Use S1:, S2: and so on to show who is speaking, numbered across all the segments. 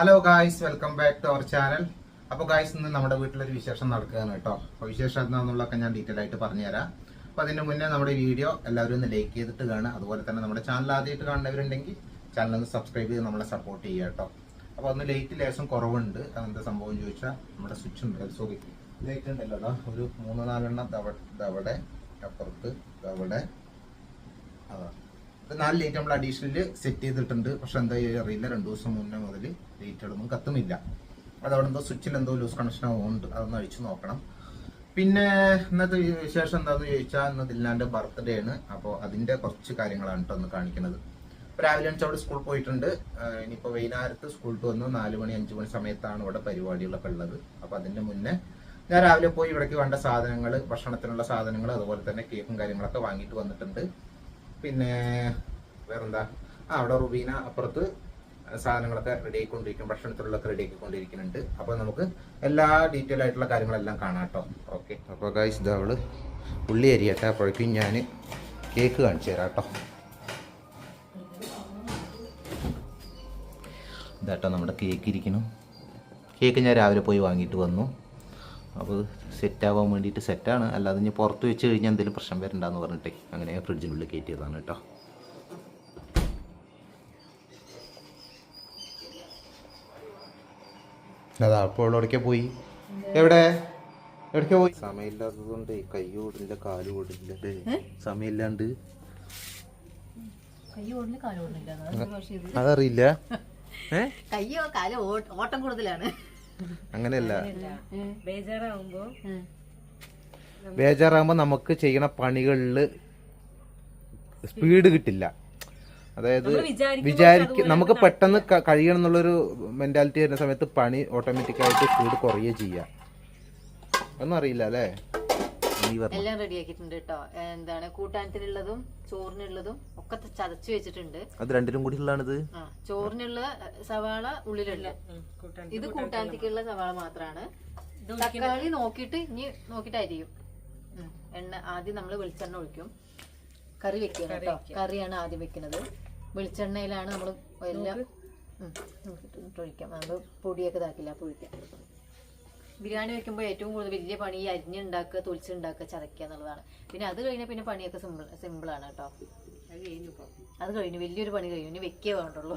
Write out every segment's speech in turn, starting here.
S1: Hello guys welcome back to our channel അപ്പോൾ guys ഇന്ന് നമ്മുടെ വീട്ടിലൊരു വിശേഷം നടക്കുകയാണ് കേട്ടോ. അപ്പോൾ വിശേഷം എന്താണെന്നുള്ളതൊക്കെ ഞാൻ ഡീറ്റെയിൽ ആയിട്ട് പറഞ്ഞുതരാം. അപ്പോൾ അതിന് മുന്നേ നമ്മുടെ വീഡിയോ എല്ലാവരും ഒന്ന് ലൈക്ക് ചെയ്തിട്ട് കാണുക. അതുപോലെ തന്നെ നമ്മുടെ ചാനൽ ആദ്യമായിട്ട് കാണുന്നവരുണ്ടെങ്കിൽ ചാനൽ ഒന്ന് സബ്സ്ക്രൈബ് ചെയ്ത് നമ്മളെ സപ്പോർട്ട് ചെയ്യുക കേട്ടോ. അപ്പോൾ ഒന്ന് ലൈറ്റ് ലേശം കുറവുണ്ട്. അതെന്താ സംഭവം ചോദിച്ചാൽ നമ്മുടെ സ്വിച്ച് ഉണ്ട്. സോറി ലൈറ്റ് ഉണ്ടല്ലോ ഒരു മൂന്ന് നാലെണ്ണം ദവ- ദവിടെ അപ്പുറത്ത് ദവടെ അതാ. ഇത് നാല് ലൈറ്റ് നമ്മൾ അഡീഷണൽ സെറ്റ് ചെയ്തിട്ടുണ്ട്. പക്ഷെ എന്താ അറിയില്ല. രണ്ടു ദിവസം മുന്നേ മുതൽ ലൈറ്റുകളൊന്നും കത്തുന്നില്ല. അതവിടെ എന്തോ സ്വിച്ചിൽ എന്തോ ലൂസ് കണക്ഷൻ ഉണ്ട് അതൊന്ന് അഴിച്ചു നോക്കണം. പിന്നെ ഇന്നത്തെ വിശേഷം എന്താന്ന് ചോദിച്ചാൽ ഇന്ന് ദില്ലാന്റെ ബർത്ത്ഡേ ആണ്. അപ്പോൾ അതിന്റെ കുറച്ച് കാര്യങ്ങളാണ് കേട്ടോ ഒന്ന് കാണിക്കുന്നത് രാവിലെ അഞ്ച് അവിടെ സ്കൂളിൽ പോയിട്ടുണ്ട്. ഇനിയിപ്പോൾ ഇനിയിപ്പോ വൈകുന്നേരത്ത് സ്കൂളിൽ വന്നു നാല് മണി അഞ്ചു മണി സമയത്താണ് ഇവിടെ പരിപാടികളൊക്കെ ഉള്ളത്. അപ്പോൾ അതിന്റെ മുന്നേ ഞാൻ രാവിലെ പോയി ഇവിടേക്ക് വേണ്ട സാധനങ്ങൾ ഭക്ഷണത്തിനുള്ള സാധനങ്ങൾ അതുപോലെ തന്നെ കേക്കും കാര്യങ്ങളൊക്കെ വാങ്ങിയിട്ട് വന്നിട്ടുണ്ട്. പിന്നെ വേറെന്താ? ആ അവിടെ റുബീന അപ്പുറത്ത് സാധനങ്ങളൊക്കെ റെഡി ആയിക്കൊണ്ടിരിക്കും ഭക്ഷണത്തിലുള്ളൊക്കെ റെഡി ആക്കിക്കൊണ്ടിരിക്കുന്നുണ്ട് അപ്പോൾ നമുക്ക് എല്ലാ ഡീറ്റെയിൽ ആയിട്ടുള്ള കാര്യങ്ങളെല്ലാം കാണാം കേട്ടോ. ഓക്കെ അപ്പോൾ ഗൈസ് ഇത് അവൾ ഉള്ളി അരിയട്ടെ. അപ്പോഴേക്കും ഞാൻ കേക്ക് കാണിച്ചു തരാം കേട്ടോ. ഇതാട്ടോ നമ്മുടെ കേക്ക് ഇരിക്കണം കേക്ക് ഞാൻ രാവിലെ പോയി വാങ്ങിയിട്ട് വന്നു. അപ്പോൾ സെറ്റ് ആവാൻ വേണ്ടിയിട്ട് സെറ്റാണ് അല്ലാതെ ഇനി പുറത്ത് വെച്ച് കഴിഞ്ഞാൽ എന്തെങ്കിലും പ്രശ്നം വരണ്ടെന്ന് പറഞ്ഞിട്ട്. അങ്ങനെ ഫ്രിഡ്ജിനുള്ളിൽ കയറ്റിയതാണ് കേട്ടോ. അതാ അപ്പോൾ എവിടേക്കാ പോയി? എവിടെ? എവിടേക്കാ പോയി? സമയമില്ലാത്തതുകൊണ്ട് കൈ ഓടില്ല കാൽ ഓടില്ല സമയമില്ലാണ്ട്. അതറിയില്ല. ഏ
S2: കയ്യോ കാലോ ഓട്ടം കൂടുതലാണ്.
S1: അങ്ങനെയല്ല.
S3: ബേജാറാവുമ്പോ
S1: ബേജാറാകുമ്പോൾ നമുക്ക് ചെയ്യണ പണികളിൽ സ്പീഡ് കിട്ടില്ല. അതായത്
S3: വിചാരിക്കും
S1: നമുക്ക് പെട്ടെന്ന് കഴിയണം എന്നുള്ളൊരു മെന്റാലിറ്റി വരുന്ന സമയത്ത് പണി ഓട്ടോമാറ്റിക്കായിട്ട് സ്പീഡ് കുറയുക ചെയ്യുക ഒന്നും അറിയില്ല അല്ലേ?
S2: എല്ലാം റെഡി ആക്കിയിട്ടുണ്ട് കേട്ടോ എന്താണ് കൂട്ടാനത്തിനുള്ളതും ചോറിനുള്ളതും ഒക്കെ ചതച്ചു വെച്ചിട്ടുണ്ട്.
S1: അത് രണ്ടിനും കൂടി ഉള്ളതാണിത്?
S2: ചോറിനുള്ള സവാള ഉള്ളിലുള്ള
S3: കൂട്ടാൻ
S2: ഇത് കൂട്ടാനത്തിക്കുള്ള സവാള മാത്രമാണ് തക്കാളി നോക്കിയിട്ട് ഇനി നോക്കിയിട്ട് അരിയും എണ്ണ ആദ്യം നമ്മൾ വെളിച്ചെണ്ണ ഒഴിക്കും. കറി വെക്കണം കേട്ടോ കറിയാണ് ആദ്യം വെക്കുന്നത്. വെളിച്ചെണ്ണയിലാണ് നമ്മൾ എല്ലാം ഒഴിക്കാം. നമ്മൾ പൊടിയൊക്കെ ഇതാക്കില്ല അപ്പോൾ ഒഴിക്കാം ബിരിയാണി വെക്കുമ്പോൾ ഏറ്റവും കൂടുതൽ വലിയ പണി ഈ അരിഞ്ഞുണ്ടാക്കുക തൊലിച്ചുണ്ടാക്കുക ചതയ്ക്കുക എന്നുള്ളതാണ്. പിന്നെ അത് കഴിഞ്ഞാൽ പിന്നെ പണിയൊക്കെ സിമ്പിൾ സിമ്പിളാണ് കേട്ടോ.
S3: അത് കഴിഞ്ഞു ഇപ്പൊ.
S2: അത് കഴിഞ്ഞു. വലിയൊരു പണി കഴിഞ്ഞു. ഇനി വെക്കേ വേണ്ടുള്ളൂ.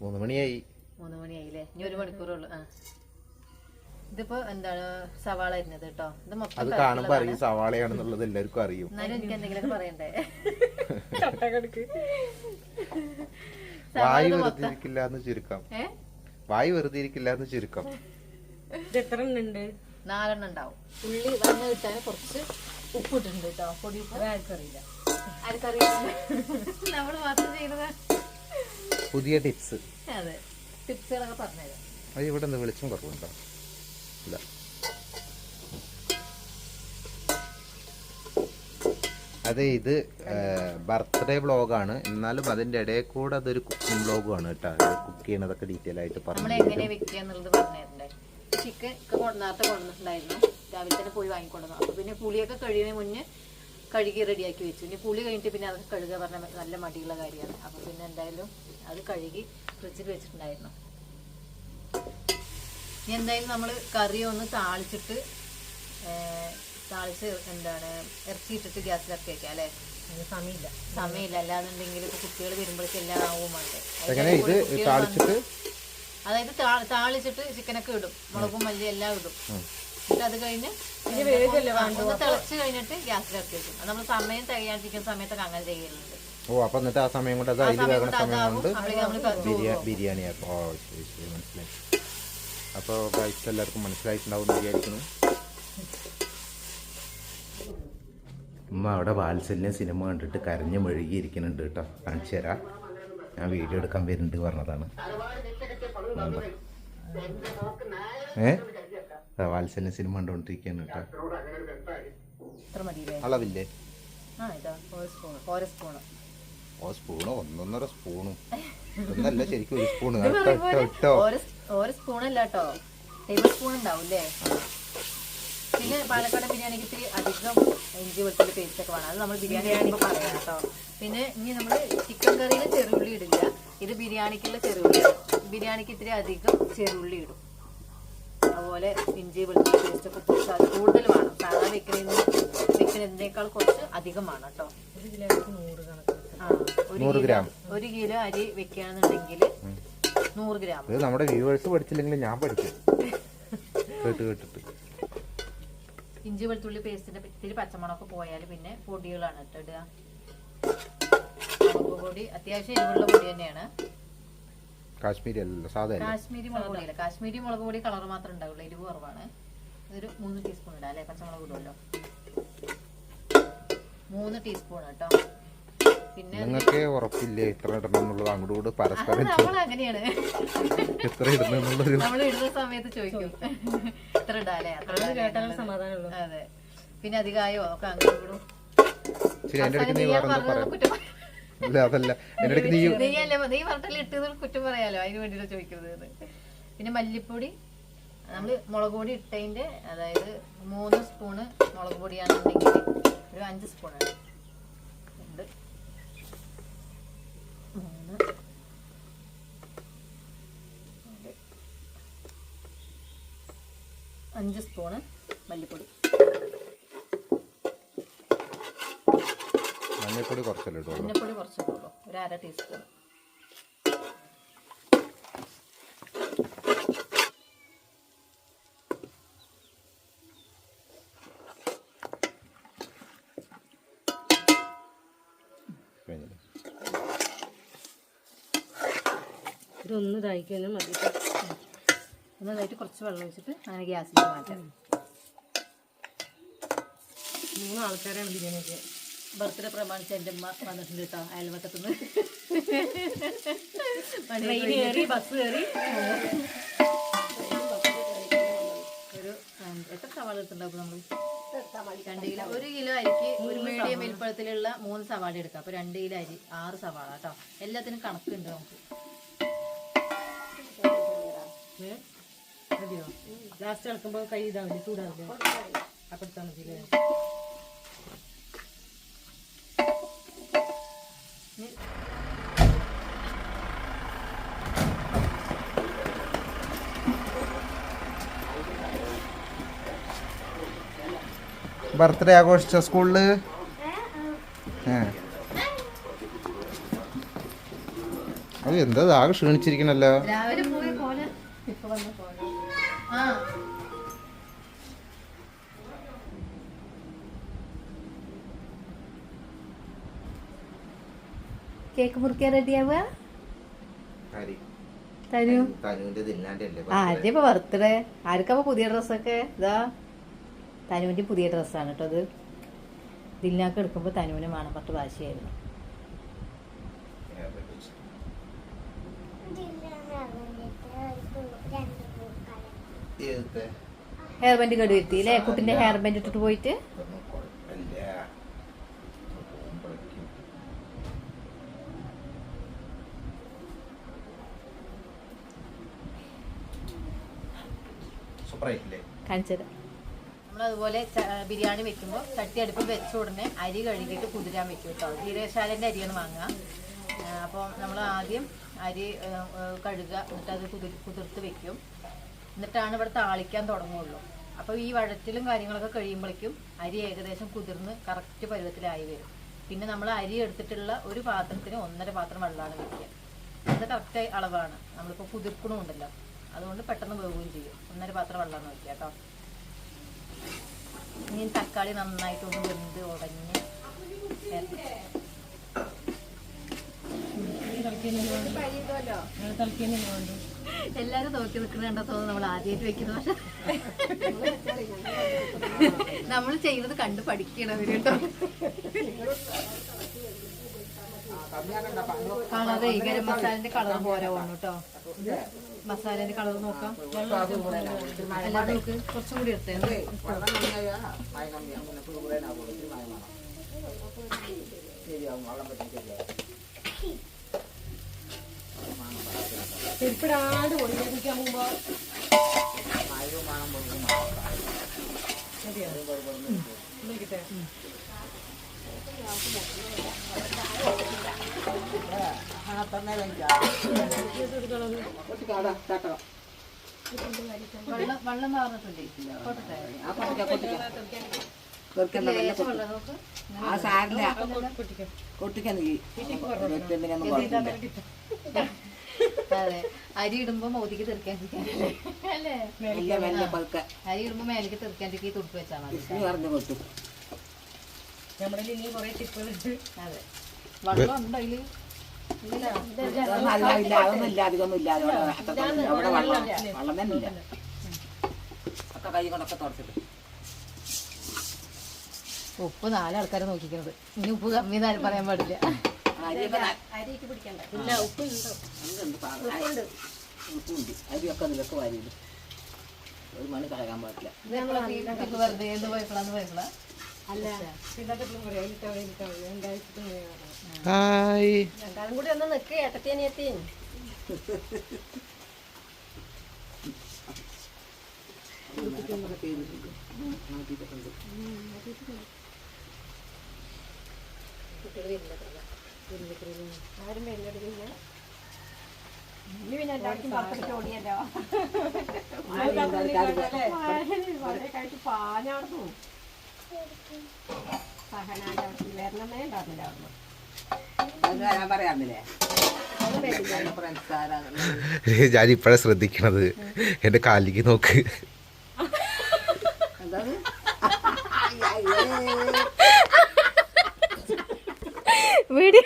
S1: മൂന്ന് മണിയായി.
S2: മൂന്ന് മണിയായില്ലേ? ഇനി ഒരു മണിക്കൂറുള്ളൂ. ആ. ഇതിപ്പോ എന്താണ് സവാള അരിഞ്ഞത് കേട്ടോ. ഇത് മൊത്തം
S1: അത് കാണുമ്പോൾ അറിയും സവാളയാണെന്നുള്ളത് എല്ലാവർക്കും അറിയും.
S2: എന്നാലും എനിക്ക് എന്തെങ്കിലും പറയണ്ടേ?
S1: വായു വെറുതെ ഇരിക്കില്ല എന്ന് ചുരുക്കം. വായു വെറുതെ ഇരിക്കില്ല എന്ന് ചുരുക്കം.
S3: ഇത് എത്ര എണ്ണം ഉണ്ട്
S2: നാലെണ്ണം ഉണ്ടാവും. ഉള്ളി വന്ന് കിട്ടാൻ കുറച്ച് ഉപ്പിട്ടുണ്ട് കേട്ടോ പൊടി ഉപ്പ്
S3: ആർക്കറിയില്ല
S2: ആർക്കറിയില്ല നമ്മൾ മാത്രം ചെയ്തത്.
S1: പുതിയ ടിപ്സ്.
S2: അതെ. ടിപ്സുകളൊക്കെ പറഞ്ഞുതരാം.
S1: അത് ഇവിടെ നിന്ന് വെളിച്ചം കുറവുണ്ടോ? ഇല്ല. അതെ ഇത് ബർത്ത്ഡേ വ്ളോഗാണ്. എന്നാലും അതിന്റെ ഇടയിൽ കൂടെ അതൊരു കുക്കിംഗ് വ്ളോഗുമാണ് കേട്ടോ. കുക്ക് ചെയ്യണതൊക്കെ ഡീറ്റെയിൽ ആയിട്ട് പറഞ്ഞു
S2: എങ്ങനെ വെക്കുക ചിക്കൻ ഒക്കെ കൊണ്ട് നേരത്തെ കൊണ്ടുവന്നിട്ടുണ്ടായിരുന്നു. രാവിലെ തന്നെ പോയി വാങ്ങിക്കൊണ്ടുവന്നു. അപ്പോൾ പിന്നെ പുളിയൊക്കെ കഴിയുന്നതിന് മുന്നേ കഴുകി റെഡിയാക്കി വെച്ചു. പിന്നെ പുളി കഴിഞ്ഞിട്ട് പിന്നെ അതൊക്കെ കഴുകുക പറഞ്ഞ നല്ല മടിയുള്ള കാര്യമാണ്. അപ്പോൾ പിന്നെ എന്തായാലും അത് കഴുകി ഫ്രിഡ്ജിൽ വെച്ചിട്ടുണ്ടായിരുന്നു. ഇനി എന്തായാലും നമ്മൾ കറി ഒന്ന് താളിച്ചിട്ട് ഏർ, താളിച്ച് എന്താണ് ഇറച്ചി ഇട്ടിട്ട് ഗ്യാസിലിറക്കി വെക്കാം അല്ലേ?
S3: സമയമില്ല.
S2: സമയമില്ല. അല്ലാന്നുണ്ടെങ്കിൽ ഇപ്പൊ കുട്ടികൾ വരുമ്പോഴേക്കും എല്ലാം ആവും വേണ്ടേ. അതായത് താളിച്ചിട്ട് ചിക്കനൊക്കെ ഇടും. മുളകും മല്ലി എല്ലാം ഇടും. എന്നിട്ട് അത് കഴിഞ്ഞ്
S3: ഇനി വേഗല്ലേ
S2: ഒന്ന് തിളച്ച് കഴിഞ്ഞിട്ട് ഗ്യാസിലിറക്കി വെക്കും. അത് നമ്മൾ സമയം തികയാണ്ടിരിക്കുന്ന സമയത്തൊക്കെ അങ്ങനെ ചെയ്യലുണ്ട്.
S1: ഓ അപ്പൊ എന്നിട്ട് ആ സമയം കൊണ്ട് അത് അതിൽ
S2: സമയം
S1: വേകണ സമയം കൊണ്ട്
S2: നമ്മൾ
S1: ബിരിയാണി ബിരിയാണി ആക്കും ഓ ശരി ശരി മനസ്സിലായി. അപ്പോൾ എല്ലാവർക്കും മനസ്സിലായിട്ടുണ്ടാവും എന്ന് വിചാരിക്കുന്നു. ഉമ്മ അവിടെ വാത്സല്യം സിനിമ കണ്ടിട്ട് കരഞ്ഞ് മെഴുകിയിരിക്കുന്നുണ്ട് കേട്ടോ. കാണിച്ചു തരാം ഞാൻ വീഡിയോ എടുക്കാൻ വരുന്നുണ്ട് പറഞ്ഞതാണ്. ഏ? വാത്സല്യം സിനിമ കണ്ടുകൊണ്ടിരിക്കുകയാണ് കേട്ടോ. അളവില്ലേ ഓ സ്പൂണോ? ഒന്നൊന്നര സ്പൂണും. ഒന്നല്ല ശരിക്കും ഒരു സ്പൂണ്.
S2: കേട്ടോ സ്പൂണല്ല കേട്ടോ. ടേബിൾ സ്പൂൺ ഉണ്ടാവും പിന്നെ പാലക്കാട് ബിരിയാണിക്ക് ഇത്തിരി അധികം ഇഞ്ചി വെളുത്തുള്ളി പേസ്റ്റ് ഒക്കെ വേണം. അത് നമ്മൾ ബിരിയാണി ആണെങ്കിൽ പറയാം കേട്ടോ. പിന്നെ ഇനി നമ്മൾ ചിക്കൻ കറിയിൽ ചെറുള്ളി ഇടില്ല. ഇത് ബിരിയാണിക്കുള്ള ചെറുള്ളി ബിരിയാണിക്ക് ഇത്തിരി അധികം ചെറുള്ളി ഇടും. അതുപോലെ ഇഞ്ചി വെളുത്തുള്ളി പേസ്റ്റ് ഒക്കെ കുറച്ച് അത് കൂടുതൽ വേണം. സാധാരണ വെക്കുന്നതിന് വെക്കുന്നതിനേക്കാൾ കുറച്ച് അധികം വേണം കേട്ടോ.
S3: നൂറ്
S1: ഗ്രാം.
S2: ഒരു കിലോ അരി വെക്കുകയാണെന്നുണ്ടെങ്കിൽ നൂറ് ഗ്രാം.
S1: ഇത് നമ്മുടെ വ്യൂവേഴ്സ് പഠിച്ചില്ലെങ്കിൽ ഞാൻ പഠിക്കും. കേട്ട് കേട്ടിട്ട്.
S2: ഇഞ്ചി വെളുത്തുള്ളി പേസ്റ്റിന്റെ ഇത്തിരി പച്ചമുളകൊക്കെ പോയാൽ പിന്നെ പൊടികളാണ് കേട്ടോ ഇടുക. മുളക് പൊടി അത്യാവശ്യം എരിവുള്ള പൊടി തന്നെയാണ്.
S1: കാശ്മീരി അല്ല സാധാ
S2: കാശ്മീരി മുളക് പൊടിയില്ല. കാശ്മീരി മുളക് പൊടി കളർ മാത്രമേ ഉണ്ടാവുള്ളൂ എരിവ് കുറവാണ്. ഒരു മൂന്ന് ടീസ്പൂൺ ഇടാം അല്ലേ? പച്ചമുളക് ഇടുമല്ലോ മൂന്ന് ടീസ്പൂൺ കേട്ടോ.
S1: നിങ്ങൾക്ക് ഉറപ്പില്ലേ ഇത്ര ഇടണം എന്നുള്ളത്? അങ്ങോട്ട് കൂടെ പരസ്പരം
S2: നമ്മൾ അങ്ങനെയാണ്
S1: എത്ര ഇടണം എന്നുള്ളൊരു
S2: നമ്മൾ ഇടുന്ന സമയത്ത് ചോദിക്കും. എത്ര ഇടാല്ലേ അത്ര
S3: അത്
S2: ഇടാല്ലേ
S3: കേട്ടാലും സമാധാനമുള്ളൂ.
S2: അതെ. പിന്നെ അധികമായോ ഒക്കെ അങ്ങോട്ടും
S1: ശരി നീ
S2: അവസാനം
S1: വേറെ
S2: ഞാൻ
S1: പറയാം? അല്ല അതല്ല. നീ
S2: നീ ഇട്ടത് കുറ്റം പറയാലോ? അതിന് വേണ്ടിയിട്ട് ചോദിക്കുന്നത് പിന്നെ മല്ലിപ്പൊടി. നമ്മൾ മുളക് പൊടി ഇട്ടതിന്റെ അതായത് മൂന്ന് സ്പൂണ് മുളക് പൊടിയാണെന്നുണ്ടെങ്കിൽ ഒരു അഞ്ച് സ്പൂൺ ഉണ്ട് അഞ്ച് സ്പൂണ് മല്ലിപ്പൊടി.
S1: മഞ്ഞൾപ്പൊടി കുറച്ചല്ലേ മല്ലിപ്പൊടി
S2: മഞ്ഞപ്പൊടി കുറച്ചിട്ടുള്ളൂ ഒരു അര ടീസ്പൂൺ
S3: ഇതൊന്ന് ഇതായിക്കഴിഞ്ഞാൽ മതി.
S2: നന്നായിട്ട് കുറച്ച് വെള്ളം ഒഴിച്ചിട്ട് അങ്ങനെ ഗ്യാസിൽ മാറ്റാം.
S3: മൂന്ന് ആൾക്കാരാണ് ബിരിയാണിക്ക്
S2: ബർത്ത്ഡേ പ്രമാണിച്ച് എന്റെ അമ്മ വന്നിട്ടുണ്ട് കേട്ടോ അയൽവക്കത്തുനിന്ന്
S3: ട്രെയിൻ കയറി ബസ് കയറി.
S2: ഒരു എത്ര സവാള എടുത്തിട്ടുണ്ടാവും നമ്മൾ രണ്ട് കിലോ. ഒരു കിലോ അരിക്ക് ഒരു മീഡിയം വലിപ്പത്തിലുള്ള മൂന്ന് സവാള എടുക്കാം. അപ്പൊ രണ്ട് കിലോ അരി ആറ് സവാള കേട്ടോ. എല്ലാത്തിനും കണക്കുണ്ട് നമുക്ക്.
S3: മതിയോ? ലാസ്റ്റ് ഇളക്കുമ്പോൾ കൈ ഇതാവില്ലേ ചൂടാവില്ലേ? അപ്പം എടുത്താൽ മതി അല്ലേ?
S1: ബർത്ത്ഡേ ആഘോഷിച്ച സ്കൂളിൽ? ഏ. അത് എന്താ ആകെ ക്ഷീണിച്ചിരിക്കണല്ലോ.
S2: രാവിലെ പോയ ഇപ്പൊ വന്ന പോലെ ആ. കേക്ക് മുറിക്കാൻ റെഡിയാവുക തരൂ. ആദ്യം ഇപ്പൊ ബർത്ത്ഡേ ആർക്കപ്പോ പുതിയ ഡ്രസ്സൊക്കെ ഇതാ. തനുവിന്റെ പുതിയ ഡ്രസ്സാണ് കേട്ടോ അത് ദില്ലാക്ക് എടുക്കുമ്പോ തനുവിന് വേണം പത്ത് വാശിയായിരുന്നു. ഹെയർ ബാൻഡ് കേട് വരുത്തി അല്ലേ കുട്ടിന്റെ ഹെയർ ബാൻഡ് ഇട്ടിട്ട് പോയിട്ട്? കാണിച്ചത് നമ്മളതുപോലെ ബിരിയാണി വെക്കുമ്പോൾ ചട്ടി അടുപ്പിൽ വെച്ച ഉടനെ അരി കഴുകിയിട്ട് കുതിരാൻ വെക്കും കേട്ടോ. ജീരകശാലന്റെ അരിയാണ് വാങ്ങുക. അപ്പോൾ നമ്മൾ ആദ്യം അരി കഴുകുക. എന്നിട്ട് അത് കുതിർ കുതിർത്ത് വെക്കും. എന്നിട്ടാണ് ഇവിടെ താളിക്കാൻ തുടങ്ങുള്ളൂ അപ്പോൾ ഈ വഴറ്റിലും കാര്യങ്ങളൊക്കെ കഴിയുമ്പോഴേക്കും അരി ഏകദേശം കുതിർന്ന് കറക്റ്റ് പരുവത്തിലായി വരും. പിന്നെ നമ്മൾ അരി എടുത്തിട്ടുള്ള ഒരു പാത്രത്തിന് ഒന്നര പാത്രം വെള്ളമാണ് വെക്കുക അത് കറക്റ്റ് അളവാണ്. നമ്മളിപ്പോൾ കുതിർക്കണമുണ്ടല്ലോ. അതുകൊണ്ട് പെട്ടെന്ന് വേവുകയും ചെയ്യും. ഒന്നര പാത്രം വെള്ളമാണ് വെക്കുക കേട്ടോ. ഇനി തക്കാളി നന്നായിട്ടൊന്ന് വെന്ത് ഉടഞ്ഞ് എല്ലാരും നോക്കി നിൽക്കുന്ന കണ്ടോ തോന്നുന്നു നമ്മൾ ആദ്യമായിട്ട് വെക്കുന്ന പക്ഷെ നമ്മൾ ചെയ്യുന്നത് കണ്ട് പഠിക്കണം കേട്ടോ. കളറ് ഗരം മസാലന്റെ കളർ പോരാ പോണു കേട്ടോ. മസാലന്റെ കളർ നോക്കാം. അല്ലാതെ നോക്ക് കുറച്ചും കൂടി എടുത്തേ.
S3: ചെരുപ്പിടാണ്ട് പൊടിക്കാൻ പോകുമ്പോ നോക്കിട്ടെ
S2: വെള്ളം കൊട്ടട്ടെ. ലേശം വെള്ളം
S4: ആ സാറിന് കൊട്ടിക്കാൻ
S2: അതെ. അരി ഇടുമ്പോ മോദിക്ക് തെറിക്കാണ്ടിരിക്കാനല്ലേ? അല്ലേ? അരി ഇടുമ്പോ മേലേക്ക് തെറിക്കാണ്ടിരിക്കും ഈ തുടുപ്പ് വെച്ചാൽ മതി.
S3: നമ്മുടെ ഇനി കുറെ ടിപ്പുകളുണ്ട്
S2: അതെ. വെള്ളം ഉണ്ടോ അതിൽ? ഇല്ല.
S4: അതൊന്നും അല്ല ഇല്ല. അതൊന്നും ഇല്ല അധികമൊന്നും ഇല്ല. അവിടെ അത്രത്തോളം അവിടെ വെള്ളം വെള്ളം തന്നെ ഇല്ല. ഒക്കെ കൈ കൊണ്ടൊക്കെ തുടച്ചിട്ട്
S2: ഉപ്പ് നാലാൾക്കാരെ നോക്കിക്കുന്നത് ഇനി ഉപ്പ് കമ്മി എന്നാലും പറയാൻ പാടില്ല.
S4: അരിയൊക്കെ ഇല്ല ഉപ്പ് ഉണ്ട് പാകം ഉപ്പുണ്ട്. അരിയൊക്കെ അതിലൊക്കെ വാരിയില്ല ഒരു മണി കളയാൻ പാടില്ല.
S2: വെറുതെ എന്ന് പോയപ്പോഴാന്ന് പോയപ്പോഴാ
S3: അല്ല.
S1: ഹായ്.
S3: രണ്ടാളും കൂടി ഒന്ന് നിൽക്കുക ഏട്ടത്തിയനിയത്തി ആരും വരുന്നില്ല ഇനി പിന്നെ എല്ലാവർക്കും ഓടിയല്ലോ പാഞ്ഞാടുന്നു അവിടെ വരണമേ
S4: ഞാൻ
S1: ശ്രദ്ധിക്കണത്. എന്റെ കാലിക്ക് നോക്ക്.
S4: എന്താണ്
S2: വീഡിയോ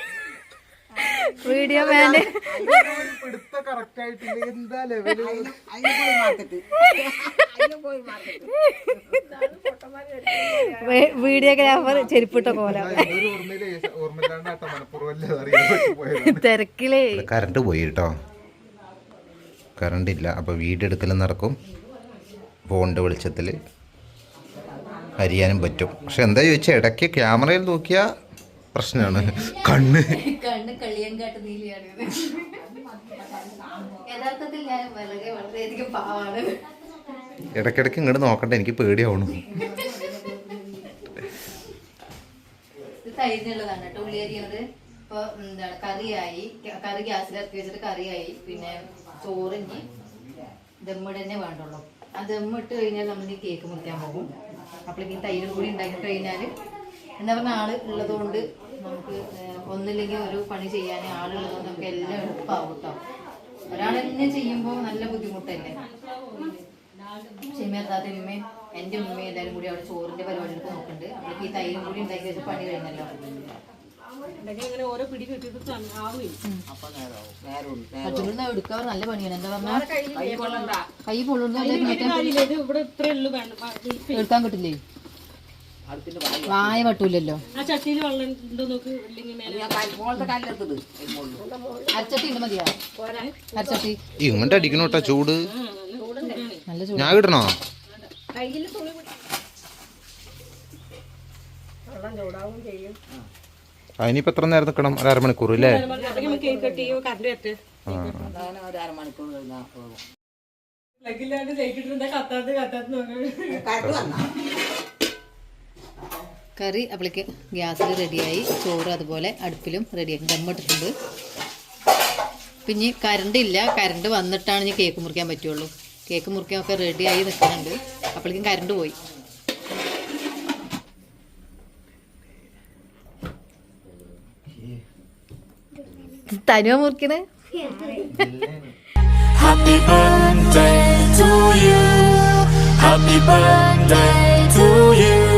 S2: വീഡിയോ വീഡിയോഗ്രാഫർ ചെരുപ്പിട്ട പോലെ. തിരക്കിലേ.
S1: കറണ്ട് പോയി കേട്ടോ. കറണ്ട് ഇല്ല. അപ്പോൾ വീടെടുക്കലും നടക്കും. ഫോണിന്റെ വെളിച്ചത്തിൽ അരിയാനും പറ്റും. പക്ഷെ എന്താ ചോദിച്ചാൽ ഇടയ്ക്ക് ക്യാമറയിൽ നോക്കിയാൽ പ്രശ്നമാണ്. കണ്ണ്.
S2: കണ്ണ് കളിയങ്കാട്ട് നീലിയാണ്. യഥാർത്ഥത്തിൽ ഞാൻ വളരെ വളരെയധികം പാവാണ്.
S1: ഇടയ്ക്കിടയ്ക്ക് ഇങ്ങോട്ട് നോക്കട്ടെ എനിക്ക് പേടിയാവണു.
S2: തൈരിനുള്ളതാണ് കേട്ടോ ഉള്ളി അരിയണത് ഇപ്പൊ എന്താണ് കറിയായി. കറി ഗ്യാസിൽ ഇറക്കി വെച്ചിട്ട് കറിയായി. പിന്നെ ചോറിഞ്ഞ് ദമ്മിടന്നെ വേണ്ടുള്ളൂ. ആ ദമ്മിട്ട് കഴിഞ്ഞാൽ നമ്മൾ ഈ കേക്ക് മുറിക്കാൻ പോകും. അപ്പോഴേക്കും തൈര് കൂടി ഉണ്ടാക്കി കഴിഞ്ഞാൽ എന്താ പറഞ്ഞ ആൾ ഉള്ളതുകൊണ്ട് നമുക്ക് ഒന്നില്ലെങ്കിൽ ഒരു പണി ചെയ്യാൻ ആളുള്ളതുകൊണ്ട് നമുക്ക് എല്ലാം എളുപ്പമാവും കേട്ടോ ഒരാൾ തന്നെ ചെയ്യുമ്പോൾ നല്ല ബുദ്ധിമുട്ടല്ലേ? ക്ഷമയത്താത്ത ഉമ്മയും എന്റെ ഉമ്മയും എല്ലാവരും കൂടി അവിടെ ചോറിന്റെ പരിപാടികൾക്ക് നോക്കുന്നുണ്ട് അവർക്ക് ഈ തൈരും കൂടി ഉണ്ടാക്കി വെച്ച് പണി കഴിഞ്ഞല്ലോ. എടുക്കാൻ നല്ല പണിയാണ്. എന്താ പറഞ്ഞാൽ
S4: കൈ
S2: പൊള്ളുന്ന
S3: ഇവിടെ ഇത്രേ ഉള്ളൂ വേണ്ട.
S2: എടുക്കാൻ കിട്ടില്ലേ? വായ വട്ടൂലല്ലോ.
S1: ഇങ്ങോട്ട് അടിക്കണോ കേട്ടോ ചൂട്.
S2: നല്ല ചൂട്.
S1: ഞാൻ
S3: കിട്ടണോ
S1: അതിനിപ്പോ എത്ര നേരം നിക്കണം? ഒരു അരമണിക്കൂർ അല്ലേ
S3: കത്താത്ത
S4: കേക്ക്
S2: കറി അപ്പോഴേക്ക് ഗ്യാസിൽ റെഡിയായി ചോറ് അതുപോലെ അടുപ്പിലും റെഡിയാക്കി ദമ്മിട്ടിട്ടുണ്ട്. പിന്നെ കറണ്ട് ഇല്ല കറണ്ട് വന്നിട്ടാണ് ഇനി കേക്ക് മുറിക്കാൻ പറ്റുള്ളൂ. കേക്ക് മുറിക്കാൻ ഒക്കെ റെഡിയായി നിൽക്കുന്നുണ്ട്. അപ്പോഴേക്കും കറണ്ട് പോയി. തനുവ മുറിക്കണേ?
S5: Happy birthday to you. Happy birthday to you.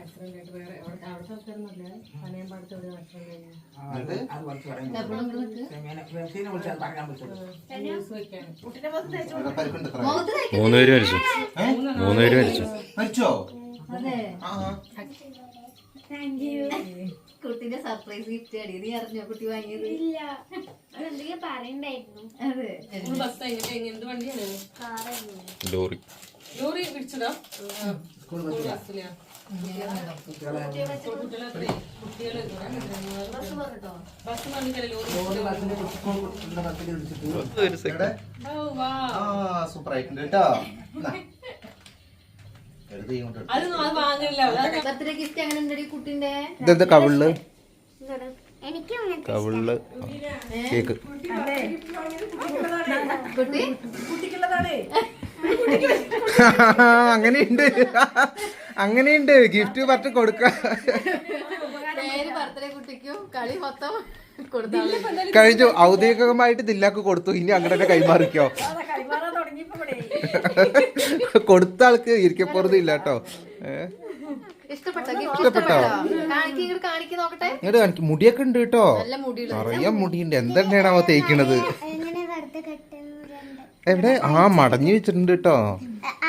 S3: accident ആയിട്ട് വേറെ അവിടെ അവിടുത്തെ ആൾക്കാരൊന്നുമില്ല പനയമ്പാടത്ത് എവിടെ ആക്സിഡന്റ് കഴിഞ്ഞു
S4: അത് കുറച്ച് പറയാൻ സീനെ വിളിച്ചാൽ പറയാൻ പറ്റുള്ളൂ.
S3: ന്യൂസ് വെക്കാൻ.
S1: ഇവിടെ പരിക്കുണ്ട് ഇത്ര.
S6: മൂന്ന് പേര് മരിച്ചു. മൂന്ന് പേര് മരിച്ചു.
S1: മരിച്ചോ?
S2: അതെ.
S1: ആ
S2: കുട്ടിന്റെ സർപ്രൈസ് ഗിഫ്റ്റ് അടി നീ അറിഞ്ഞോ കുട്ടി വാങ്ങിയത്?
S7: ഇല്ല. അതെന്തെങ്കിലും പറയണ്ടായിരുന്നു.
S2: അതെ.
S3: എന്ത് വണ്ടിയാണ്?
S6: ലോറി.
S3: ലോറി പിടിച്ചതാ? ബസ്സിലാ.
S1: സൂപ്പർ ആയിട്ടുണ്ട് കേട്ടോ ഇതെന്താ
S7: അങ്ങനത്തെ
S1: കവിളിൽ കേക്ക് അങ്ങനെയുണ്ട്. അങ്ങനെയുണ്ട്. ഗിഫ്റ്റ് പറഞ്ഞ് കൊടുക്ക.
S2: പേര് ബർത്ത്ഡേ കുട്ടിക്കും കളി മൊത്തം കൊടുത്താൽ
S1: കഴിഞ്ഞു. ഔദ്യോഗികമായിട്ട് ദില്ലാക്ക് കൊടുത്തു. ഇനി അങ്ങനെ തന്നെ കൈമാറിക്കോ. കൊടുത്ത ആൾക്ക് ഇരിക്കപ്പോറത് ഇല്ല കേട്ടോ
S2: ഇഷ്ടപ്പെട്ടോ? ഇങ്ങോട്ട്
S1: മുടിയൊക്കെ ഉണ്ട് കേട്ടോ. നിറയെ മുടിയുണ്ട്. എന്തെണ്ണയാണ് അവ തേക്കണത് എവിടെ? ആ മടഞ്ഞു വെച്ചിട്ടുണ്ട് കേട്ടോ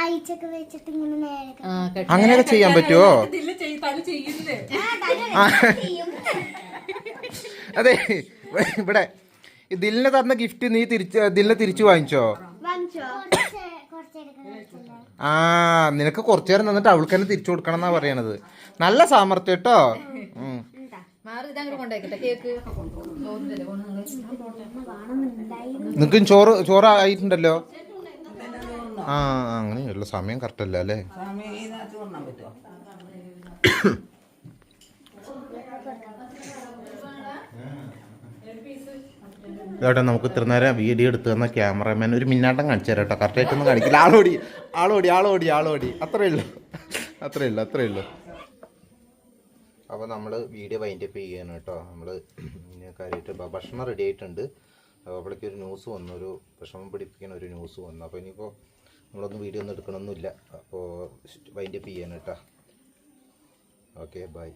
S7: അയച്ചൊക്കെ വെച്ചിട്ട് ഇങ്ങനെ നേരെ
S2: ആ കെട്ടി.
S1: അങ്ങനെയൊക്കെ ചെയ്യാൻ പറ്റുമോ അതെ ഇവിടെ ഈ ദിലിന് തന്ന ഗിഫ്റ്റ് നീ തിരിച്ച് ദിലിനെ തിരിച്ചു വാങ്ങിച്ചോ?
S7: വാങ്ങിച്ചോ? കുറച്ച് കുറച്ചെടുക്കുന്ന
S1: ആ നിനക്ക് കുറച്ചു നേരം തന്നിട്ട് അവൾക്ക് തന്നെ തിരിച്ചു കൊടുക്കണം എന്നാ പറയണത്. നല്ല സാമർത്ഥ്യം കേട്ടോ നിനക്കും ചോറ് ചോറ് ആയിട്ടുണ്ടല്ലോ ആ അങ്ങനെയല്ല സമയം കറക്റ്റ് അല്ല അല്ലേ? ചേട്ടാ നമുക്ക് ഇത്ര നേരം വീഡിയോ എടുത്ത് തന്ന ക്യാമറമാൻ ഒരു മിന്നാട്ടം കാണിച്ചു തരാം കേട്ടോ. കറക്റ്റായിട്ടൊന്നും കാണിക്കില്ല. ആളോടി ആളോടി ആളോടി ആളോടി. അത്രേ ഉള്ളൂ. അത്രേ ഉള്ളൂ അത്രേ ഉള്ളൂ. അപ്പോൾ നമ്മൾ വീഡിയോ വൈൻഡപ്പ് ചെയ്യാണ് കേട്ടോ നമ്മൾ കാര്യമായിട്ട് ഭക്ഷണം റെഡി ആയിട്ടുണ്ട്. അപ്പോൾ അപ്പോഴേക്ക് ഒരു ന്യൂസ് വന്നു. ഒരു വിഷമം പിടിപ്പിക്കുന്ന ഒരു ന്യൂസ് വന്നു. അപ്പോൾ ഇനിയിപ്പോൾ നമ്മളൊന്നും വീഡിയോ ഒന്നും എടുക്കണമെന്നില്ല അപ്പോൾ വൈൻഡപ്പ് ചെയ്യാണ് കേട്ടോ ഓക്കെ ബൈ